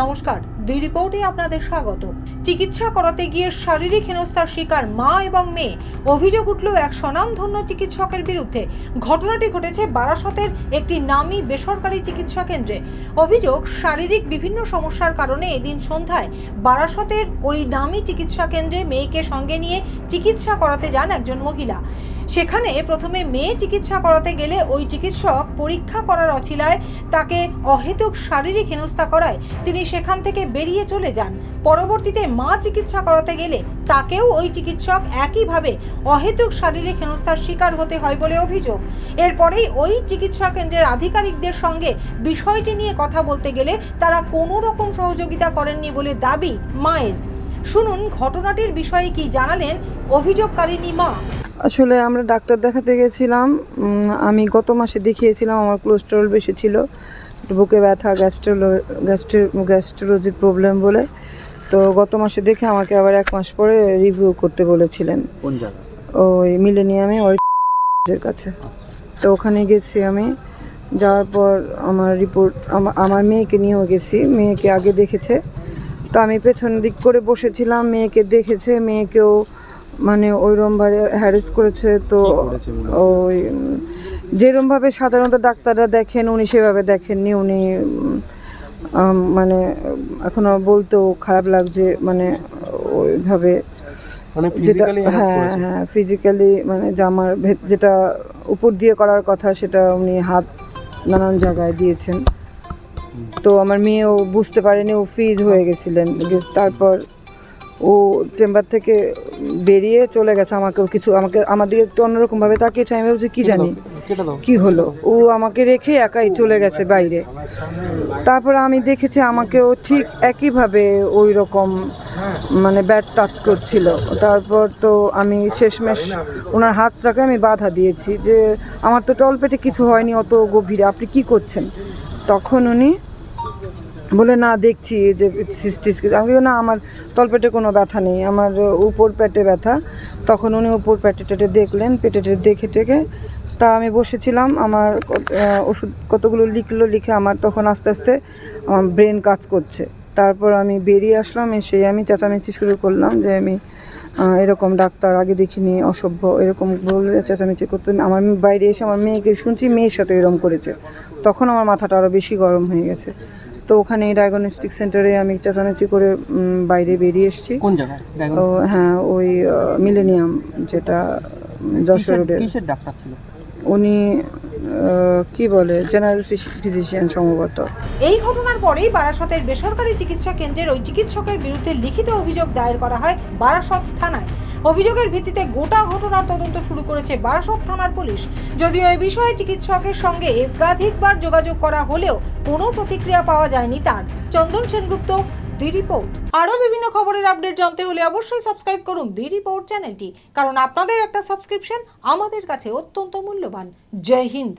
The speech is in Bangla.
নমস্কার, দুই রিপোর্টে আপনাদের স্বাগত। চিকিৎসা করাতে গিয়ে শারীরিক হেনস্থার শিকার মা এবং মেয়ে। অভিযোগ উঠল এক স্বনামধন্য চিকিৎসকের বিরুদ্ধে। ঘটনাটি ঘটেছে বারাসতের একটি নামী বেসরকারি চিকিৎসা কেন্দ্রে। অভিযোগ, শারীরিক বিভিন্ন সমস্যার কারণে এদিন সন্ধ্যায় বারাসতের ওই নামী চিকিৎসা কেন্দ্রে মেয়েকে সঙ্গে নিয়ে চিকিৎসা করাতে যান একজন মহিলা। সেখানে প্রথমে মেয়ে চিকিৎসা করাতে গেলে ওই চিকিৎসক পরীক্ষা করার অছিলায় তাকে অহেতুক শারীরিক হেনস্থা করায়। তিনি সেখান থেকে বেরিয়ে চলে যান। পরবর্তীতে মা চিকিৎসা করাতে গেলে তাকেও ওই চিকিৎসক একইভাবে অহেতুক শারীরিক হেনস্থার শিকার হতে হয় বলে অভিযোগ। এরপরেই ওই চিকিৎসা কেন্দ্রের আধিকারিকদের সঙ্গে বিষয়টি নিয়ে কথা বলতে গেলে তারা কোনো রকম সহযোগিতা করেননি বলে দাবি মায়ের। শুনুন, ঘটনাটির বিষয়ে কি জানালেন অভিযোগকারিনী মা। আসলে আমরা ডাক্তার দেখাতে গেছিলাম আমি গত মাসে দেখিয়েছিলাম আমার কোলেস্টেরল বেশি ছিল বুকে ব্যথা গ্যাস্ট্রোলো গ্যাস্ট্রি গ্যাস্ট্রোলজির প্রবলেম বলে। তো গত মাসে দেখে আমাকে আবার এক মাস পরে রিভিউ করতে বলেছিলেন। কোন জায়গা ওই মিলেনিয়ামে ওই কাছে। তো ওখানে গেছি আমি যাওয়ার পর আমার রিপোর্ট আমার মেয়েকে নিয়েও গেছি মেয়েকে আগে দেখেছে। তো আমি পেছন দিক করে বসেছিলাম মেয়েকে দেখেছে মেয়েকেও মানে ওইরমভাবে হ্যারেস করেছে তো? ওই যেরমভাবে সাধারণত ডাক্তাররা দেখেন উনি সেভাবে দেখেননি উনি মানে এখনও বলতেও খারাপ লাগছে মানে ওইভাবে মানে যেটা হ্যাঁ হ্যাঁ ফিজিক্যালি মানে জামার যেটা উপর দিয়ে করার কথা সেটা উনি হাত নানান জায়গায় দিয়েছেন। তো আমার মেয়েও বুঝতে পারেনি ও ফ্রিজ হয়ে গেছিলেন। তারপর ও চেম্বার থেকে বেরিয়ে চলে গেছে আমাকেও কিছু আমাকে আমার দিকে একটু অন্যরকম ভাবে তাকিয়েছে আমি ভাবছি কি জানি কি হলো? ও আমাকে রেখে একাই চলে গেছে বাইরে। তারপর আমি দেখেছি আমাকেও ঠিক একইভাবে ওই রকম মানে ব্যাট টাচ করছিল। তারপর তো আমি শেষমেশ ওনার হাতটাকে আমি বাধা দিয়েছি যে আমার তো টলপেটে কিছু হয়নি অত গভীরে আপনি কি করছেন? তখন উনি বলে, না, দেখছি যে সিস্টিস আমি না, আমার তলপেটে কোনো ব্যথা নেই, আমার উপর পেটে ব্যথা। তখন উনি উপর পেটে টেটে দেখলেন, পেটে টেটে দেখে টেকে, তা আমি বসেছিলাম, আমার ওষুধ কতগুলো লিখলো লিখে আমার তখন আস্তে আস্তে আমার ব্রেন কাজ করছে। তারপর আমি বেরিয়ে আসলাম, এসে আমি চেঁচামেচি শুরু করলাম যে, আমি এরকম ডাক্তার আগে দেখিনি, অসভ্য। এরকম বলে চেঁচামেচি করতে আমার বাইরে এসে আমার মেয়েকে শুনছি, মেয়ের সাথে এরকম করেছে। তখন আমার মাথাটা আরও বেশি গরম হয়ে গেছে। তো ওখানে ডায়াগনস্টিক সেন্টারে আমি চেঁচামেচি করে বাইরে বেরিয়ে এসেছি। কোন জায়গায়? ও হ্যাঁ ওই মিলেনিয়াম যেটা যশোর কিসের- রোডের কিসের ডাক্তার ছিল? উনি আহ, কি বলে জেনারেল ফিজিশিয়ান সম্ভবত। এই ঘটনার পরেই বারাসতের বেসরকারি চিকিৎসা কেন্দ্রের ওই চিকিৎসকের বিরুদ্ধে লিখিত অভিযোগ দায়ের করা হয় বারাসত থানায়। অভিযোগের ভিত্তিতে গোটা ঘটনার তদন্ত শুরু করেছে বারাসত থানার পুলিশ। যদিও এই বিষয়ে চিকিৎসকের সঙ্গে একাধিকবার যোগাযোগ করা হলেও কোনো প্রতিক্রিয়া পাওয়া যায়নি তার। Chandan Sengupta, the report. আরও বিভিন্ন খবরের আপডেট জানতে হলে অবশ্যই সাবস্ক্রাইব করুন দি রিপোর্ট চ্যানেলটি, কারণ আপনাদের একটা সাবস্ক্রিপশন আমাদের কাছে অত্যন্ত মূল্যবান। জয় হিন্দ।